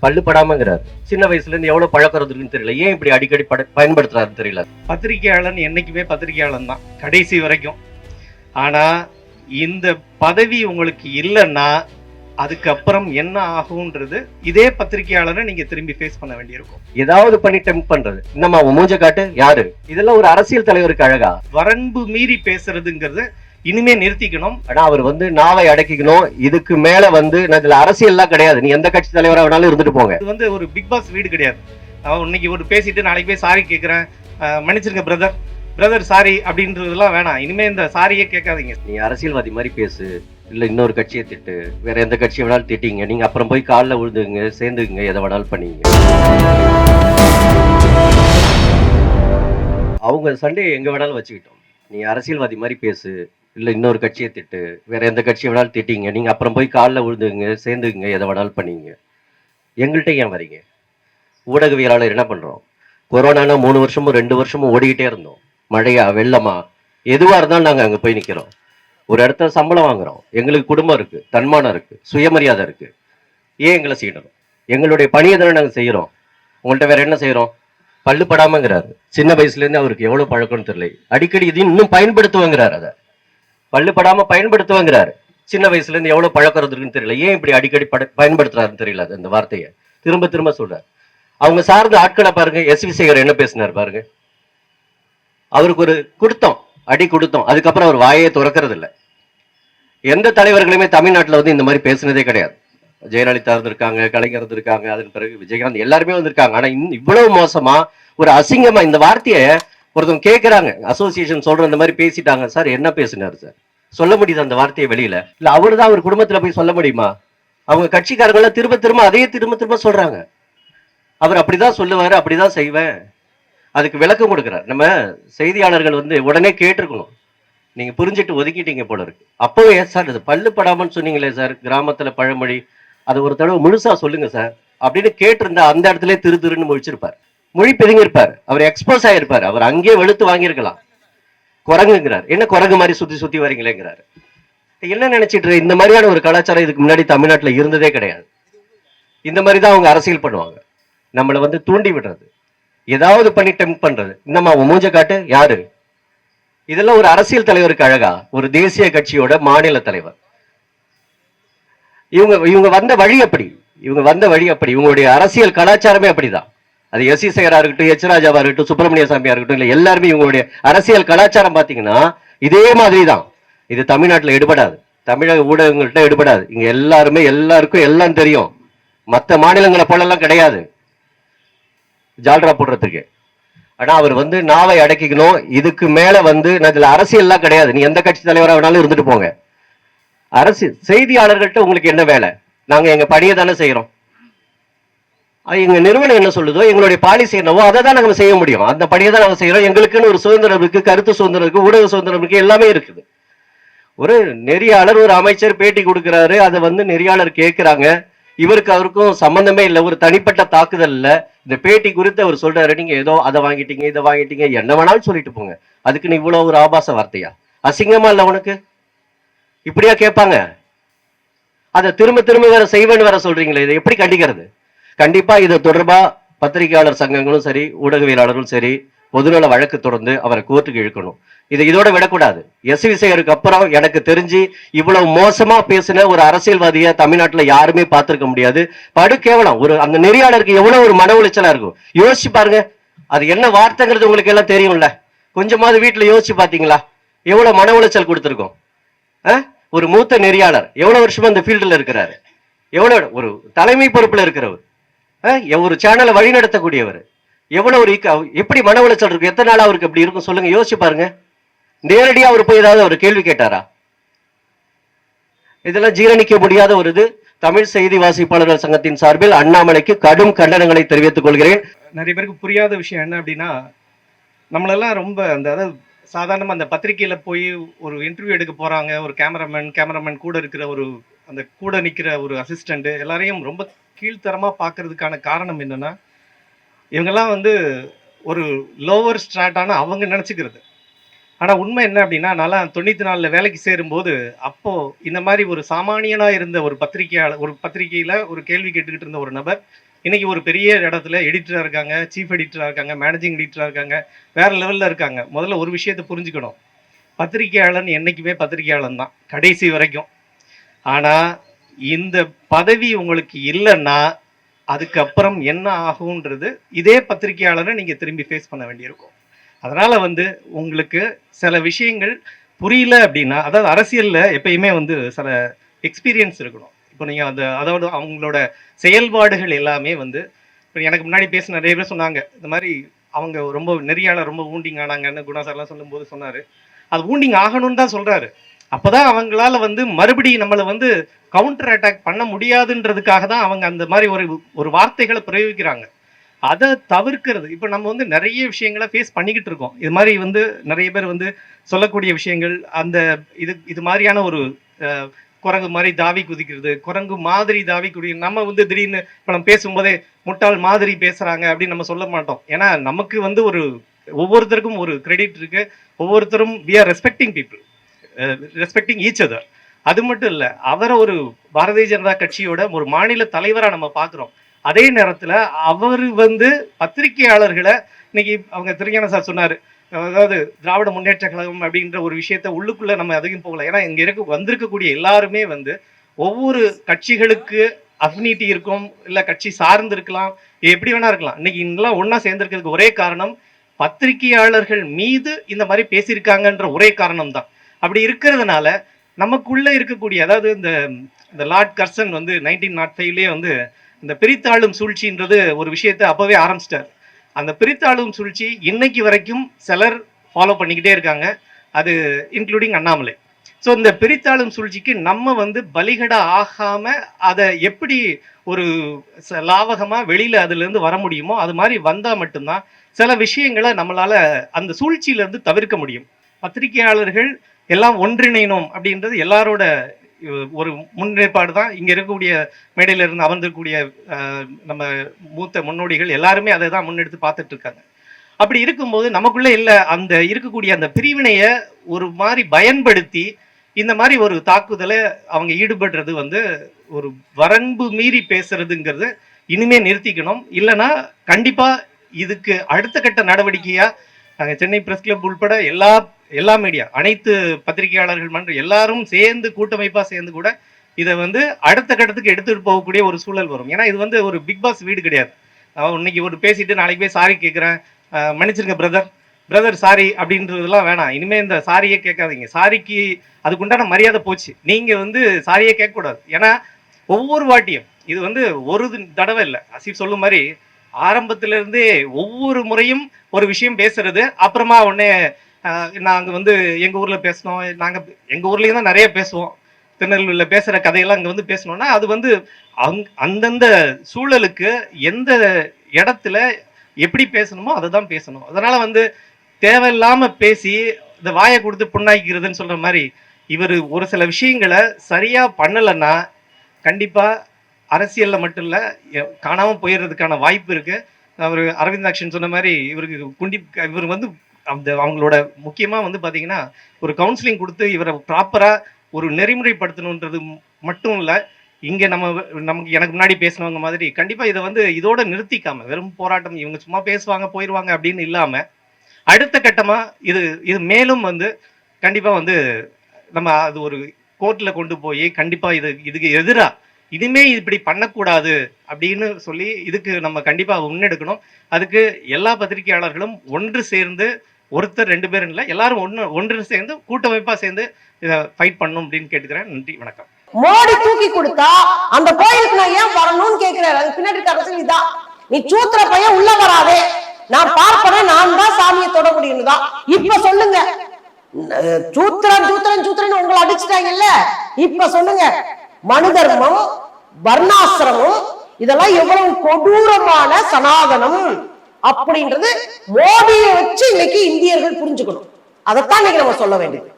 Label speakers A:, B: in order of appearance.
A: பல்லு படாமங்கிறார் சின்ன வயசுல இருந்து எவ்வளவு பழக்கம் இருக்குன்னு தெரியல. ஏன் இப்படி அடிக்கடி பட பயன்படுத்துறாருன்னு தெரியல.
B: பத்திரிகையாளன் என்னைக்குமே பத்திரிகையாளன் தான். கடைசி வரைக்கும். ஆனா இந்த பதவி உங்களுக்கு இல்லைன்னா அதுக்கப்புறம் என்ன ஆகும்ன்றது இதே பத்திரிகையாளரை நீங்க திரும்பி ஃபேஸ் பண்ண வேண்டியிருக்கும்.
A: ஏதாவது பண்ணி டெம்ப் பண்றது. உன் மூஞ்ச காட்டு? யாரு? இதெல்லாம் ஒரு அரசியல் தலைவருக்கு அழகா?
B: வரன்பு மீறி பேசுறதுங்கிறது இனிமே நிறுத்திக்கணும்.
A: ஆனா அவர் வந்து நாவை அடக்கிக்கணும். இதுக்கு மேல வந்து இதுல அரசியல்லாம் கிடையாது. நீ எந்த கட்சி தலைவரா வேணாலும் இருந்துட்டு போங்க.
B: இது வந்து ஒரு பிக் பாஸ் வீடு கிடையாது. அவன் இன்னைக்கு ஒரு பேசிட்டு நாளைக்கு போய் சாரி கேட்குறேன் மன்னிச்சிருங்க பிரதர் பிரதர் சாரி அப்படின்றதெல்லாம் வேணாம். இனிமே இந்த சாரியே கேட்காதீங்க.
A: நீ அரசியல்வாதி மாதிரி பேசு. இல்ல இன்னொரு கட்சியை திட்டு. வேற எந்த கட்சியை வேணாலும் திட்டிங்க. நீங்க அப்புறம் போய் காலில் விழுந்துங்க சேர்ந்துங்க எதை வேணாலும் பண்ணீங்க. அவங்க சண்டையை எங்க வேணாலும் வச்சுக்கிட்டோம். நீ அரசியல்வாதி மாதிரி பேசு. இல்லை இன்னொரு கட்சியை திட்டு. வேற எந்த கட்சியை வேணாலும் திட்டிங்க. நீங்கள் அப்புறம் போய் காலில் விழுந்துங்க சேர்ந்துங்க எதை வேணாலும் பண்ணீங்க. எங்கள்கிட்ட ஏன் வரீங்க? ஊடகவியலாளர் என்ன பண்ணுறோம் கொரோனானா மூணு வருஷமும் ரெண்டு வருஷமும் ஓடிக்கிட்டே இருந்தோம். மழையா வெள்ளமா? எதுவாக இருந்தாலும் நாங்கள் அங்கே போய் நிற்கிறோம் ஒரு இடத்துல சம்பளம் வாங்குறோம். எங்களுக்கு குடும்பம் இருக்குது தன்மானம் இருக்குது சுயமரியாதை இருக்குது ஏன் எங்களை செய்யணும்? எங்களுடைய பணியை தானே நாங்கள் செய்கிறோம் உங்கள்கிட்ட வேற என்ன செய்கிறோம் பல்லு படாமங்கிறாரு. சின்ன வயசுலேருந்து அவருக்கு எவ்வளோ பழக்கம்னு தெரியல. அடிக்கடி இது இன்னும் பயன்படுத்துவங்கிறார் அதை. பள்ளுபடாம படாம சின்ன வயசுல இருந்து எவ்வளவு பழக்கம் இருக்குன்னு தெரியல. ஏன் இப்படி அடிக்கடி பயன்படுத்துறாருன்னு தெரியல அந்த வார்த்தையை. திரும்ப திரும்ப சொல்றாரு. அவங்க சார்ந்த ஆட்களை பாருங்க. எஸ் வி சேகர் என்ன பேசினார் பாருங்க. அவருக்கு ஒரு கொடுத்தோம் அடி கொடுத்தோம். அதுக்கப்புறம் அவர் வாயே துறக்கிறது இல்லை எந்த தலைவர்களுமே தமிழ்நாட்டுல வந்து இந்த மாதிரி பேசுனதே கிடையாது. ஜெயலலிதா இருந்திருக்காங்க கலைஞர் இருந்திருக்காங்க அதன் பிறகு விஜயகாந்த் எல்லாருமே வந்திருக்காங்க. ஆனா இன்னும் இவ்வளவு மோசமா ஒரு அசிங்கமா இந்த வார்த்தையை ஒருத்தவங்க கேட்குறாங்க அசோசியேஷன் சொல்ற இந்த மாதிரி பேசிட்டாங்க சார் என்ன பேசினார் சார்? சொல்ல முடியுது அந்த வார்த்தையை வெளியில? இல்ல அவரு தான் அவர் குடும்பத்துல போய் சொல்ல முடியுமா? அவங்க கட்சிக்காரங்களாம் திரும்ப திரும்ப அதையே திரும்ப திரும்ப சொல்றாங்க. அவர் அப்படிதான் சொல்லுவாரு அப்படிதான் செய்வேன். அதுக்கு விளக்கம் கொடுக்குறார். நம்ம செய்தியாளர்கள் வந்து உடனே கேட்டிருக்கணும். நீங்க புரிஞ்சுட்டு ஒதுக்கிட்டீங்க போல இருக்கு. அப்பவே சார் இது பல்லு படாமன்னு சொன்னீங்களே சார் கிராமத்துல பழமொழி அதை ஒரு தடவை முழுசா சொல்லுங்க சார் அப்படின்னு கேட்டிருந்தா அந்த இடத்துல திரு திருன்னு முழிச்சிருப்பார். மொழி பிதுங்கிருப்பார் அவர் எக்ஸ்போஸ் ஆயிருப்பார் அவர் அங்கேயே வெளுத்து வாங்கியிருக்கலாம். குரங்குங்கிறார். என்ன குரங்கு மாதிரி சுத்தி சுத்தி வரீங்களேங்கிறாரு. என்ன நினைச்சிட்டு இந்த மாதிரியான ஒரு கலாச்சாரம் இதுக்கு முன்னாடி தமிழ்நாட்டுல இருந்ததே கிடையாது. இந்த மாதிரி தான் அவங்க அரசியல் பண்ணுவாங்க. நம்மளை வந்து தூண்டி விடுறது. ஏதாவது பண்ணி டெம்ப் பண்றது. என்னம்மா அவன் மூஞ்ச காட்டு. யாரு? இதெல்லாம் ஒரு அரசியல் தலைவருக்கு அழகா. ஒரு தேசிய கட்சியோட மாநில தலைவர். இவங்க இவங்க வந்த வழி அப்படி. இவங்க வந்த வழி அப்படி. இவங்களுடைய அரசியல் கலாச்சாரமே அப்படிதான். அது எஸ் சேகரா இருக்கட்டும் எச் ராஜாவா இருக்கட்டும் சுப்பிரமணிய சாமியா இருக்கட்டும் இல்ல எல்லாருமே இவங்களுடைய அரசியல் கலாச்சாரம் பாத்தீங்கன்னா இதே மாதிரி தான் இது தமிழ்நாட்டில் எடுபடாது. தமிழக ஊடகங்கள்ட்ட எடுபடாது. இங்க எல்லாருமே எல்லாருக்கும் எல்லாம் தெரியும். மற்ற மாநிலங்களை போலெல்லாம் கிடையாது. ஜால்ரா போடுறதுக்கு. ஆனா அவர் வந்து நாவை அடக்கிக்கணும். இதுக்கு மேல வந்து நான் இதுல அரசியல்லாம் கிடையாது. நீ எந்த கட்சி தலைவராக வேணாலும் இருந்துட்டு போங்க. அரசு செய்தியாளர்கள்ட்ட உங்களுக்கு என்ன வேலை? நாங்க எங்க பணியை தானே செய்யறோம். எங்க நிறுவனம் என்ன சொல்லுதோ எங்களுடைய பாலிசி என்னவோ அதை தான் நாங்க செய்ய முடியும். அந்த பணியை தான் நாங்க செய்யறோம். எங்களுக்குன்னு ஒரு சுதந்திரம் இருக்கு கருத்து சுதந்திரம் இருக்கு ஊடக சுதந்திரம் இருக்கு எல்லாமே இருக்குது. ஒரு நெறியாளர் ஒரு அமைச்சர் பேட்டி கொடுக்கிறாரு. அதை வந்து நெறியாளர் கேட்கிறாங்க. இவருக்கு அவருக்கும் சம்பந்தமே இல்லை. ஒரு தனிப்பட்ட தாக்குதல் இல்லை. இந்த பேட்டி குறித்து அவர் சொல்றாரு. நீங்க ஏதோ அதை வாங்கிட்டீங்க இதை வாங்கிட்டீங்க என்ன வேணாலும் சொல்லிட்டு போங்க. அதுக்கு நீ இவ்வளவு ஒரு ஆபாச வார்த்தையா? அசிங்கமா இல்லை உனக்கு? இப்படியா கேட்பாங்க. அதை திரும்ப திரும்ப வேற செய்வேன்னு வேற சொல்றீங்களே இதை எப்படி கண்டிக்கிறது? கண்டிப்பா இது தொடர்பா பத்திரிகையாளர் சங்கங்களும் சரி ஊடகவியலாளர்களும் சரி பொதுநல வழக்கு தொடர்ந்து அவரை கோர்ட்டுக்கு இழுக்கணும். இதை இதோட விடக்கூடாது. எஸ் விசையருக்கு அப்புறம் எனக்கு தெரிஞ்சு இவ்வளவு மோசமா பேசின ஒரு அரசியல்வாதிய தமிழ்நாட்டுல யாருமே பார்த்திருக்க முடியாது. படு கேவலம். ஒரு அந்த நெறியாளருக்கு எவ்வளவு ஒரு மன உளைச்சலா இருக்கும். யோசிச்சு பாருங்க. அது என்ன வார்த்தைங்கிறது உங்களுக்கு எல்லாம் தெரியும்ல. கொஞ்சமாவது வீட்டுல யோசிச்சு பாத்தீங்களா? எவ்வளவு மன உளைச்சல் கொடுத்துருக்கோம். ஒரு மூத்த நெறியாளர். எவ்வளவு வருஷமா இந்த ஃபீல்டுல இருக்கிறாரு. எவ்வளவு ஒரு தலைமை பொறுப்புல இருக்கிறவர். ஒரு சேனலை வழி நடத்தக்கூடியவர் எவ்வளவு ஒரு எப்படி மன உளைச்சல் இருக்கு எத்தனை நாள் அவருக்கு அப்படி இருக்கும் சொல்லுங்க யோசிச்சு பாருங்க. நேரடியா அவர் போய் ஏதாவது ஒரு கேள்வி கேட்டாரா? இதெல்லாம் ஜீரணிக்க முடியாத ஒரு இது. தமிழ் செய்தி வாசிப்பாளர்கள் சங்கத்தின் சார்பில் அண்ணாமலைக்கு கடும் கண்டனங்களை தெரிவித்துக் கொள்கிறேன்.
B: நிறைய பேருக்கு புரியாத விஷயம் என்ன அப்படின்னா நம்மளெல்லாம் ரொம்ப அந்த அதாவது சாதாரணமாக அந்த பத்திரிகையில் போய் ஒரு இன்டர்வியூ எடுக்க போறாங்க ஒரு கேமராமேன் கேமராமேன் கூட இருக்கிற ஒரு அந்த கூட நிற்கிற ஒரு அசிஸ்டண்ட்டு எல்லாரையும் ரொம்ப கீழ்த்தரமாக பார்க்கறதுக்கான காரணம் என்னென்னா இவங்கெல்லாம் வந்து ஒரு லோவர் ஸ்ட்ராட்டான அவங்க நினச்சிக்கிறது. ஆனால் உண்மை என்ன அப்படின்னா நல்லா தொண்ணூற்றி நாலில் வேலைக்கு சேரும்போது அப்போது இந்த மாதிரி ஒரு சாமானியனாக இருந்த ஒரு பத்திரிகையாளர் ஒரு பத்திரிகையில் ஒரு கேள்வி கேட்டுக்கிட்டு இருந்த ஒரு நபர் இன்றைக்கி ஒரு பெரிய இடத்துல எடிட்டராக இருக்காங்க சீஃப் எடிட்டராக இருக்காங்க மேனேஜிங் எடிட்டராக இருக்காங்க வேறு லெவலில் இருக்காங்க. முதல்ல ஒரு விஷயத்தை புரிஞ்சுக்கணும். பத்திரிகையாளன் என்றைக்குமே பத்திரிகையாளன் தான். கடைசி வரைக்கும். ஆனால் இந்த பதவி உங்களுக்கு இல்லைன்னா அதுக்கப்புறம் என்ன ஆகும்ன்றது இதே பத்திரிகையாளரை நீங்கள் திரும்பி ஃபேஸ் பண்ண வேண்டியிருக்கும். அதனால் வந்து உங்களுக்கு சில விஷயங்கள் புரியல அப்படின்னா அதாவது அரசியலில் எப்பயுமே வந்து சில எக்ஸ்பீரியன்ஸ் இருக்கணும். இப்போ நீங்கள் அந்த அதோட அவங்களோட செயல்பாடுகள் எல்லாமே வந்து இப்போ எனக்கு முன்னாடி பேசின நிறைய பேர் சொன்னாங்க இந்த மாதிரி அவங்க ரொம்ப நெறியால ரொம்ப ஊண்டிங் ஆனாங்கன்னு குணா சார்லாம் சொல்லும்போது சொன்னார். அது ஊண்டிங் ஆகணும்னு தான் சொல்கிறாரு அப்போதான் அவங்களால வந்து மறுபடியும் நம்மளை வந்து கவுண்டர் அட்டாக் பண்ண முடியாதுன்றதுக்காக தான் அவங்க அந்த மாதிரி ஒரு ஒரு வார்த்தைகளை பிரயோகிக்கிறாங்க. அதை தவிர்க்கிறது. இப்போ நம்ம வந்து நிறைய விஷயங்களை ஃபேஸ் பண்ணிக்கிட்டு இருக்கோம். இது மாதிரி வந்து நிறைய பேர் வந்து சொல்லக்கூடிய விஷயங்கள் அந்த இது இது மாதிரியான ஒரு குரங்கு மாதிரி தாவி குதிக்கிறது குரங்கு மாதிரி தாவி குதி நம்ம வந்து திடீர்னு இப்போ நம்ம பேசும்போதே முட்டாள் மாதிரி பேசுகிறாங்க அப்படின்னு நம்ம சொல்ல மாட்டோம். ஏன்னா நமக்கு வந்து ஒரு ஒவ்வொருத்தருக்கும் ஒரு கிரெடிட் இருக்கு. ஒவ்வொருத்தரும் we are respecting people respecting each other அது மட்டும் இல்லை அவரை ஒரு பாரதிய ஜனதா கட்சியோட ஒரு மாநில தலைவராக நம்ம பார்க்குறோம் அதே நேரத்தில் அவர் வந்து பத்திரிகையாளர்களை இன்னைக்கு அவங்க திருஞான சார் சொன்னார் அதாவது திராவிட முன்னேற்ற கழகம் அப்படின்ற ஒரு விஷயத்த உள்ளுக்குள்ளே நம்ம அதிகம் போகல. ஏன்னா இங்கே இருக்க வந்திருக்கக்கூடிய எல்லாருமே வந்து ஒவ்வொரு கட்சிகளுக்கு அஃபினிட்டி இருக்கும் இல்லை கட்சி சார்ந்து இருக்கலாம் எப்படி வேணா இருக்கலாம். இன்னைக்கு இன்னெல்லாம் ஒன்றா சேர்ந்துருக்கிறதுக்கு ஒரே காரணம் பத்திரிகையாளர்கள் மீது இந்த மாதிரி பேசியிருக்காங்கன்ற ஒரே காரணம் தான் அப்படி இருக்கிறதுனால நமக்குள்ளே இருக்கக்கூடிய அதாவது இந்த இந்த லார்ட் கர்சன் வந்து நைன்டீன் நாட் ஃபைவ்லேயே வந்து இந்த பிரித்தாளும் சூழ்ச்சின்றது ஒரு விஷயத்தை அப்போவே ஆரம்பிச்சிட்டார். அந்த பிரித்தாளும் சூழ்ச்சி இன்னைக்கு வரைக்கும் சிலர் ஃபாலோ பண்ணிக்கிட்டே இருக்காங்க. அது இன்க்ளூடிங் அண்ணாமலை. ஸோ இந்த பிரித்தாளும் சூழ்ச்சிக்கு நம்ம வந்து பலிகடா ஆகாம அதை எப்படி ஒரு ச- வெளியில் அதுலேருந்து வர முடியுமோ அது மாதிரி வந்தால் மட்டும்தான் சில விஷயங்களை நம்மளால் அந்த சூழ்ச்சியிலேருந்து தவிர்க்க முடியும். பத்திரிகையாளர்கள் எல்லாம் ஒன்றிணையணும் அப்படின்றது எல்லாரோட ஒரு முன்னேற்பாடு தான். இங்கே இருக்கக்கூடிய மேடையில் இருந்து அமர்ந்திருக்கக்கூடிய நம்ம மூத்த முன்னோடிகள் எல்லாருமே அதை தான் முன்னெடுத்து பார்த்துட்டு இருக்காங்க. அப்படி இருக்கும்போது நமக்குள்ளே இல்லை அந்த இருக்கக்கூடிய அந்த பிரிவினையை ஒரு மாதிரி பயன்படுத்தி இந்த மாதிரி ஒரு தாக்குதலை அவங்க ஈடுபடுறது வந்து ஒரு வரம்பு மீறி பேசுறதுங்கிறது இனிமே நிறுத்திக்கணும். இல்லைன்னா கண்டிப்பாக இதுக்கு அடுத்த கட்ட நடவடிக்கையாக நாங்கள் சென்னை ப்ரெஸ் கிளப் உட்பட எல்லா எல்லா மீடியா அனைத்து பத்திரிகையாளர்கள் மன்ற எல்லாரும் சேர்ந்து கூட்டமைப்பாக சேர்ந்து கூட இதை வந்து அடுத்த கட்டத்துக்கு எடுத்துகிட்டு போகக்கூடிய ஒரு சூழல் வரும். ஏன்னா இது வந்து ஒரு பிக் பாஸ் வீடு கிடையாது. அவன் இன்னைக்கு ஒரு பேசிட்டு நாளைக்கு போய் சாரி கேட்குறேன். மன்னிச்சிருங்க பிரதர் பிரதர் சாரி அப்படின்றதெல்லாம் வேணாம். இனிமேல் இந்த சாரியே கேட்காதீங்க. சாரிக்கு அதுக்குண்டான மரியாதை போச்சு. நீங்கள் வந்து சாரியே கேட்கக்கூடாது. ஏன்னா ஒவ்வொரு வாட்டியும் இது வந்து ஒரு தடவை இல்லை. அசிப் சொல்லும் மாதிரி ஆரம்பத்துல இருந்தே ஒவ்வொரு முறையும் ஒரு விஷயம் பேசுறது அப்புறமா உடனே நாங்கள் வந்து எங்கள் ஊரில் பேசினோம். நாங்கள் எங்கள் ஊர்லேயும் தான் நிறைய பேசுவோம். திருநெல்வேலியில் பேசுகிற கதையெல்லாம் அங்கே வந்து பேசணும்னா அது வந்து அங் அந்தந்த சூழலுக்கு எந்த இடத்துல எப்படி பேசணுமோ அதை தான் பேசணும். அதனால் வந்து தேவையில்லாமல் பேசி இந்த வாயை கொடுத்து புண்ணாக்கிக்கிறதுன்னு சொல்கிற மாதிரி இவர் ஒரு சில விஷயங்களை சரியாக பண்ணலைன்னா கண்டிப்பாக அரசியலில் மட்டும் இல்லை காணாமல் போயிடுறதுக்கான வாய்ப்பு இருக்குது அவர் அரவிந்தாக்ஷன் சொன்ன மாதிரி இவருக்கு குண்டி இவர் வந்து அந்த அவங்களோட முக்கியமாக வந்து பார்த்தீங்கன்னா ஒரு கவுன்சிலிங் கொடுத்து இவரை ப்ராப்பராக ஒரு நெறிமுறைப்படுத்தணுன்றது மட்டும் இல்லை இங்கே நம்ம நமக்கு எனக்கு முன்னாடி பேசினவங்க மாதிரி கண்டிப்பாக இதை வந்து இதோட நிறுத்திக்காம வெறும் போராட்டம் இவங்க சும்மா பேசுவாங்க போயிடுவாங்க அப்படின்னு இல்லாமல் அடுத்த கட்டமாக இது இது மேலும் வந்து கண்டிப்பாக வந்து நம்ம அது ஒரு கோர்ட்டில் கொண்டு போய் கண்டிப்பாக இது இதுக்கு எதிராக இனிமே இப்படி பண்ணக்கூடாது அப்படின்னு சொல்லி இதுக்கு நம்ம கண்டிப்பாக முன்னெடுக்கணும். அதுக்கு எல்லா பத்திரிகையாளர்களும் ஒன்று சேர்ந்து ஒருத்தர் ரெண்டு பேரும் இல்லை எல்லாரும் ஒன்று ஒன்று சேர்ந்து கூட்டமைப்பா சேர்ந்து இதை ஃபைட் பண்ணும் அப்படின்னு கேட்டுக்கிறேன். நன்றி வணக்கம்.
C: மோடி தூக்கி கொடுத்தா அந்த கோயிலுக்கு நான் ஏன் வரணும்னு கேக்குறாரு. அது பின்னாடி இருக்க அரசியல் இதான். நீ சூத்திர பையன் உள்ள வராதே. நான் பார்ப்பேன் நான் தான் சாமியை தொட முடியும் தான் இப்ப சொல்லுங்க. சூத்திரன் சூத்திரன் சூத்திரன் உங்களை அடிச்சுட்டாங்கல்ல. இப்ப சொல்லுங்க. மனு தர்மம் வர்ணாசிரமம் இதெல்லாம் எவ்வளவு கொடூரமான சனாதனம். அப்படின்றது மோடியை வச்சு இன்னைக்கு இந்தியர்கள் புரிஞ்சுக்கணும். அதைத்தான் இன்னைக்கு நம்ம சொல்ல வேண்டியது.